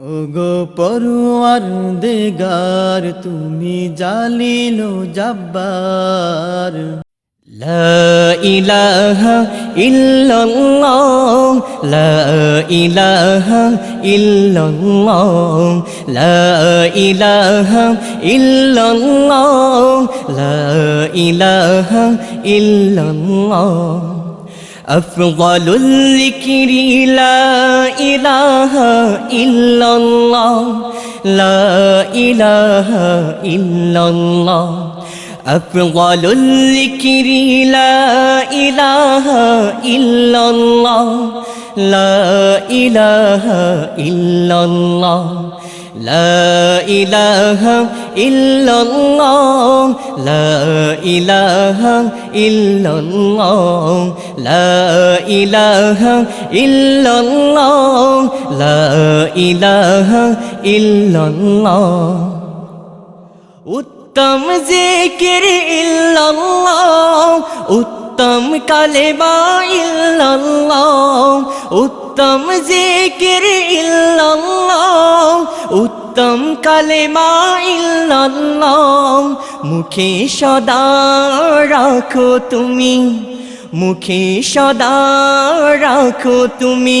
ওগো পরুয়ার দেগার, তুমি জালিলো জব্বার। লা ইলাহা ইল্লাল্লাহ, লা ইলাহা ইল্লাল্লাহ, লা ইলাহা ইল্লাল্লাহ, লা ইলাহা ইল্লাল্লাহ। أفضل الذكر لا إله إلا الله لا إله إلا الله أفضل الذكر لا إله إلا الله لا إله إلا الله La ilaha illallah, La ilaha illallah, La ilaha illallah, La ilaha illallah. Uttam zikir illallah Uttam উত্তম কালে উত্তম কালেমা ইল্লাল্লাহ, উত্তম ইল্লাল্লাহ। মুখে সদা রাখো তুমি, মুখে সদা রাখো তুমি।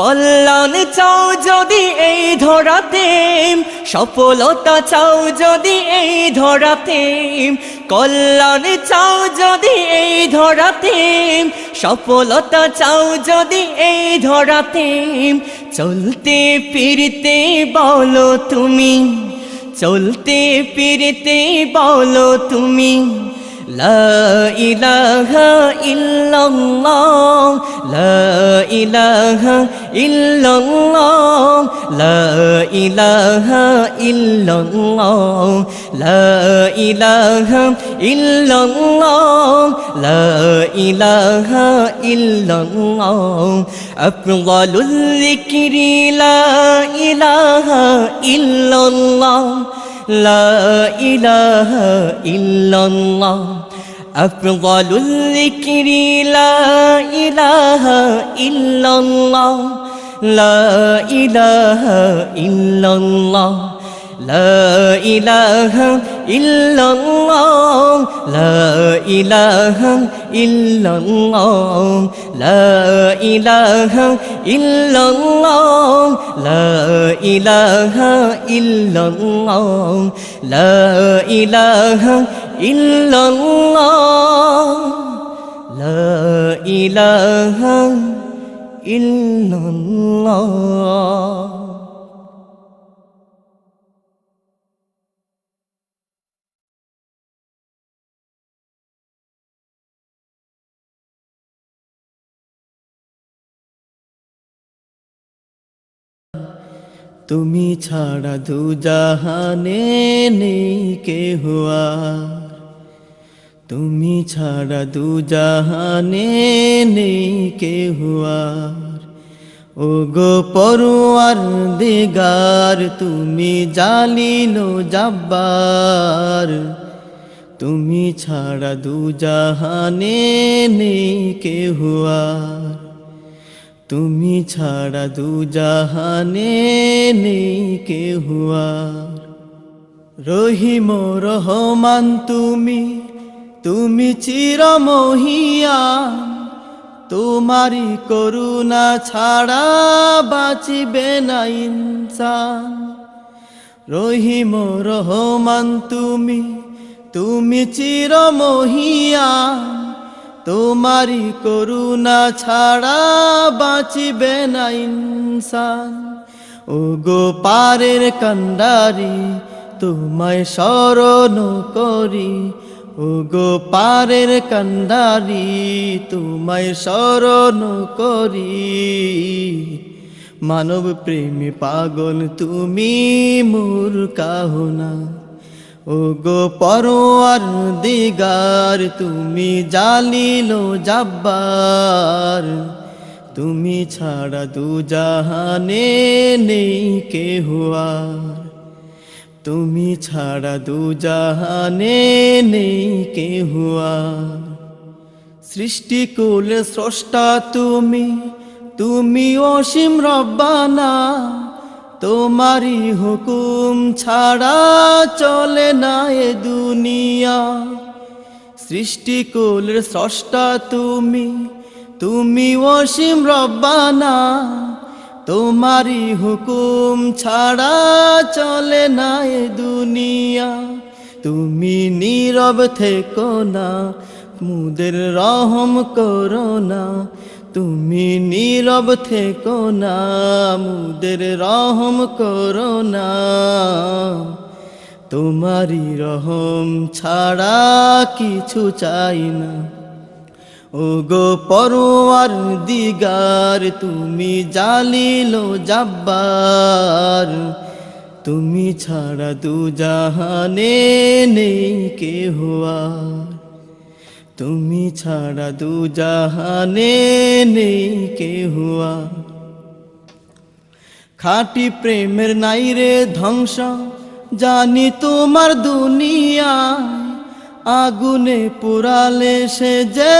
কল্যাণ চাও যদি এই ধরাতে, সফলতা চাও যদি এই ধরাতে, কল্যাণ চাও যদি এই ধরাতে, সফলতা চাও যদি এই ধরাতে, চলতে ফিরতে বলো তুমি, চলতে ফিরতে বলো তুমি। لا إله إلا الله لا إله إلا الله لا إله إلا الله لا إله إلا الله لا إله إلا الله أفضل الذكر لا إله إلا الله لا إله إلا الله أفضل الذكر لا إله إلا الله. لا إله إلا الله. لا إله إلا الله. لا إله إلا الله. لا إله إلا الله. لا إله إلا الله. لا إله ইল্লাল্লাহ লা ইলাহা ইল্লাল্লাহ। তুমি ছাড়া দু জাহানে নেই কে হুয়া তুমি ছাড়া দু জাহানে নেই কে হুয়া ও গো পড়ুয়ার দিগার, তুমি জালিলো জব্বার। তুমি ছাড়া দু জাহানে নেই কে হুয়ার তুমি ছাড়া দু জাহানে নেই কে হুয়ার রহিম রহমান তুমি তুমি চিরমহিয়ান তোমারি করুণা ছাড়া বাঁচিবে না ইনসান। রহিম রহমান তুমি তুমি চিরমহিয়ান তোমারি করুণা ছাড়া বাঁচিবে না ইনসান। ও গো পারের কান্ডারি, তোমায় স্মরণ করি ও গো পারের কান্ডারি, তোমায় স্মরণ করি। মানব প্রেমী পাগল, তুমি মোর কাহনা ও গো পরোয়ার দিগার, তুমি জালিল জাব্বার। তুমি ছাড়া দু জাহানে নেই কে হুয়ার তুমি ছাড়া দু জাহানে নেই কে হুয়ার সৃষ্টিকুল স্রষ্টা তুমি তুমি অসীম রব্বানা। তোমারই হুকুম ছাড়া চলে না এ দুনিয়া। সৃষ্টিকুল স্রষ্টা তুমি তুমি অসীম রব্বানা। তোমারই হুকুম ছাড়া চলে না এ দুনিয়া। তুমি নীরব থেকো না, মুদের রহম করো না। তুমি নীরব থেকো না, মুদের রহম করো না। তোমারই রহম ছাড়া কিছু চাই না। ও গো পরোয়ার দিগার, তুমি জালিল জাব্বার। তুমি ছাড়া দু জাহানে নেই কে তুমি ছাড়া দু জাহানে নেই কে হুয়া খাটি প্রেমের নাই রে ধ্বংস, জানি তোমার দুনিয়া আগুনে পুরালে সে যে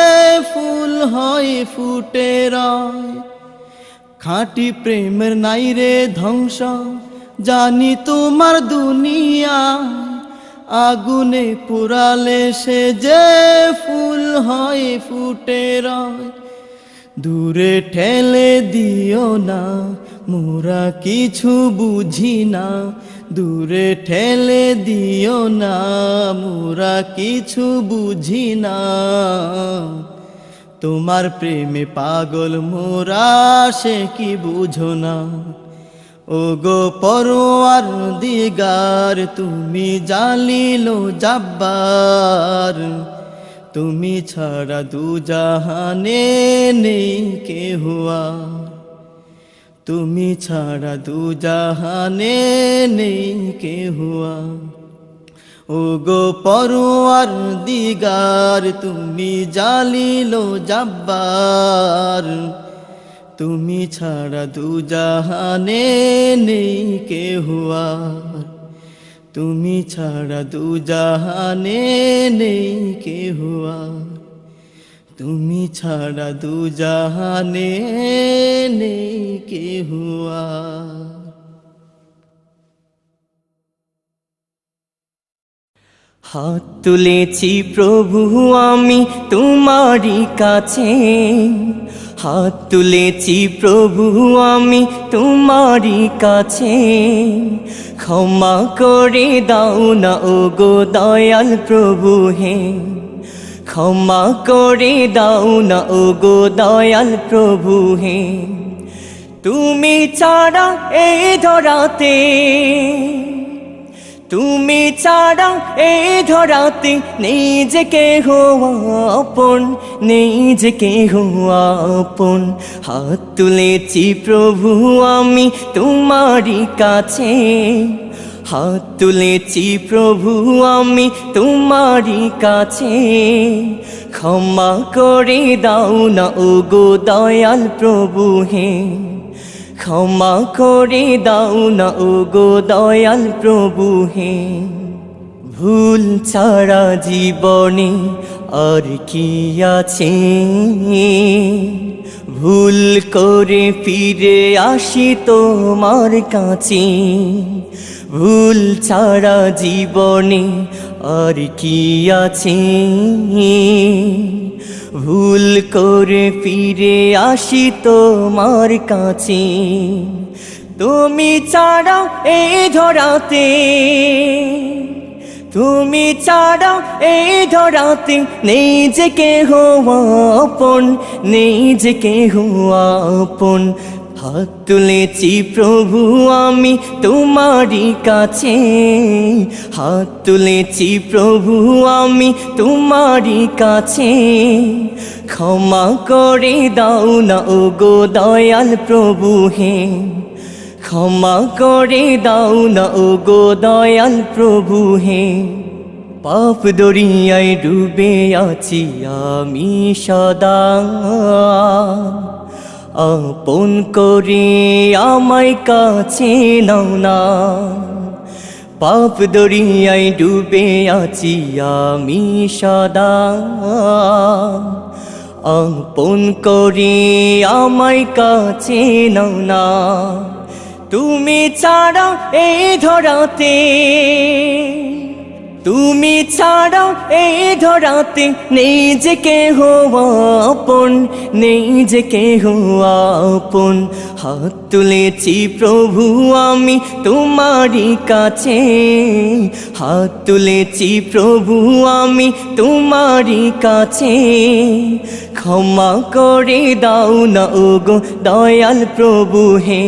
ফুল হয় ফুটে রয়। খাঁটি প্রেমের নাই রে ধ্বংস, জানি তোমার দুনিয়া। আগুনে পুরালে সে যে ফুল হয় ফুটে দূরে ঠেলে দিও না মোরা কিছু বুঝি না, দূরে ঠেলে দিও না, মোরা কিছু বুঝি না। তোমার প্রেমে পাগল মোরা, সে কি বুঝো না? ও গো পরোয়ার দিগার, তুমি জালিল জাব্বার। তুমি ছাড়া দু জাহানে নেই কে হুয়া তুমি ছাড়া দু জাহানে নেই কে হুয়া ও গো পরোয়ার দিগার, তুমি জালিল জাব্বার। তুমি ছাড়া দু জাহানে নেই কে হুয়ার তুমি ছাড়া দু জাহানে নেই কে হুয়ার তুমি ছাড়া দু জাহানে নেই কে হুয়ার হাত তুলেছি প্রভু আমি তোমারই কাছে। হাত তুলেছি প্রভু আমি তোমারই কাছে। ক্ষমা করে দাও না ও গো দয়াল প্রভু হে। ক্ষমা করে দাও না ও গো দয়াল প্রভু হে। তুমি ছাড়া এই ধরাতে, তুমি ছাড়া এই ধরাতে নেই যে কে আপন নেই যে কে আপন। হাত তুলেছি প্রভু আমি তোমারই কাছে। হাত তুলেছি প্রভু, আমি তোমারই কাছে। ক্ষমা করে দাও না ও গো দয়াল প্রভু হে। ক্ষমা করে দাও না ও গো দয়াল প্রভু হে। ভুল ছাড়া জীবনে আর কি আছে? ভুল করে ফিরে আসি তোমার কাছে। ভুল ছাড়া জীবনে আর কি আছে? ভুল করে ফিরে আসি তোমার কাছে। তুমি ছাড়া এই ধরাতে, তুমি ছাড়া এই ধরাতে নেই যে কে আপন, নেই যে কে আপন। হাত তুলেছি প্রভু আমি তোমারই কাছে। হাত তুলেছি প্রভু আমি তোমারই কাছে। ক্ষমা করে দাও না ও গো দয়াল প্রভু হে। ক্ষমা করে দাও না ও গো দয়াল প্রভু হে। পাপ দরিয়ায় ডুবে আছি আমি সদা। আপন করে, আমায় কাছে নাও না। পাপ দরিয়ায় ডুবে আছি আমি সদা। আপন করে, আমায় কাছে নাও না। তুমি ছাড়া এই ধরাতে তুমি ছাড়াও এই ধরাতে নেই যে কেহ আপন, নেই যে কেহ আপন। হাত তুলেছি প্রভু আমি তোমারই কাছে, হাত তুলেছি প্রভু আমি তোমারই কাছে। ক্ষমা করে দাও না ওগো দয়াল প্রভু হে।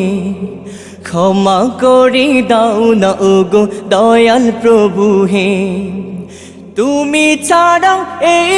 ক্ষমা করে দাও না ওগো দয়াল প্রভু হে। তুমি ছাড়াও এই